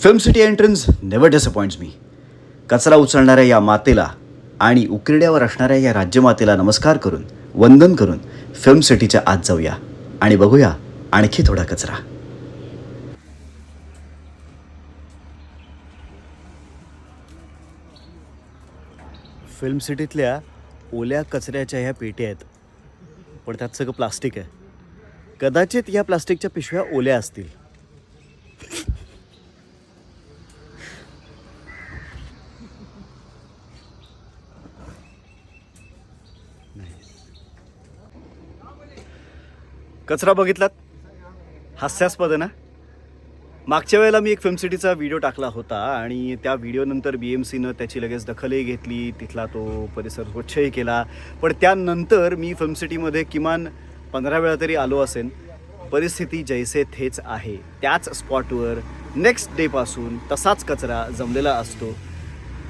Film city entrance never disappoints me. कचरा उचलणाऱ्या या मातेला आणि उकिरड्यावर असणाऱ्या या राज्यमातेला नमस्कार करून वंदन करून फिल्म सिटीच्या आत जाऊया आणि बघूया आणखी थोडा कचरा. फिल्म सिटीतल्या ओल्या कचऱ्याच्या ह्या पेट्या आहेत. पण त्यात सगळं प्लास्टिक आहे. कदाचित या प्लास्टिकच्या पिशव्या ओल्या असतील. कचरा बघितलात? हास्यास्पद ना? मागच्या वेळेला मी एक फिल्म सिटीचा व्हिडिओ टाकला होता आणि त्या व्हिडिओनंतर बी एम सीनं त्याची लगेच दखलही घेतली. तिथला तो परिसर स्वच्छही केला. पण त्यानंतर मी फिल्म सिटीमध्ये किमान पंधरा वेळा तरी आलो असेन. परिस्थिती जैसे थेच आहे. त्याच स्पॉटवर नेक्स्ट डेपासून तसाच कचरा जमलेला असतो.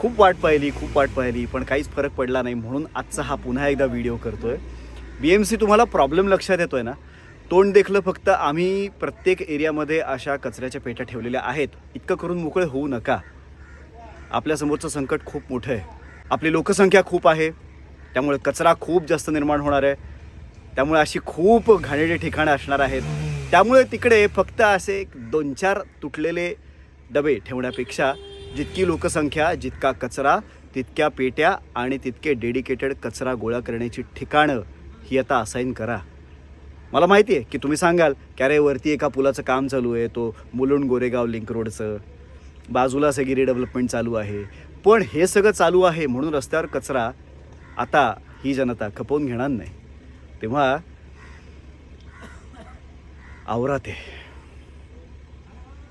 खूप वाट पाहिली खूप वाट पाहिली पण काहीच फरक पडला नाही म्हणून आजचा हा पुन्हा एकदा व्हिडिओ करतोय. बी एम सी तुम्हाला प्रॉब्लेम लक्षात येतोय ना? तोंड देखलं फक्त आम्ही प्रत्येक एरियामध्ये अशा कचऱ्याच्या पेट्या ठेवलेल्या आहेत. इतकं करून मोकळे होऊ नका. आपल्यासमोरचं संकट खूप मोठं आहे. आपली लोकसंख्या खूप आहे. त्यामुळे कचरा खूप जास्त निर्माण होणार आहे. त्यामुळे अशी खूप घाणेरडी ठिकाणं असणार आहेत. त्यामुळे तिकडे फक्त असे एक दोन चार तुटलेले डबे ठेवण्यापेक्षा जितकी लोकसंख्या जितका कचरा तितक्या पेट्या आणि तितके डेडिकेटेड कचरा गोळा करण्याची ठिकाणं ही आता असाईन करा. मला माहिती आहे की तुम्ही सांगाल की अरे वरती एका पुलाचं काम चालू आहे तो मुलुंड गोरेगाव लिंक रोडचं बाजूला सगळी रिडेव्हलपमेंट चालू आहे. पण हे सगळं चालू आहे म्हणून रस्त्यावर कचरा आता ही जनता खपवून घेणार नाही. तेव्हा आवरात आहे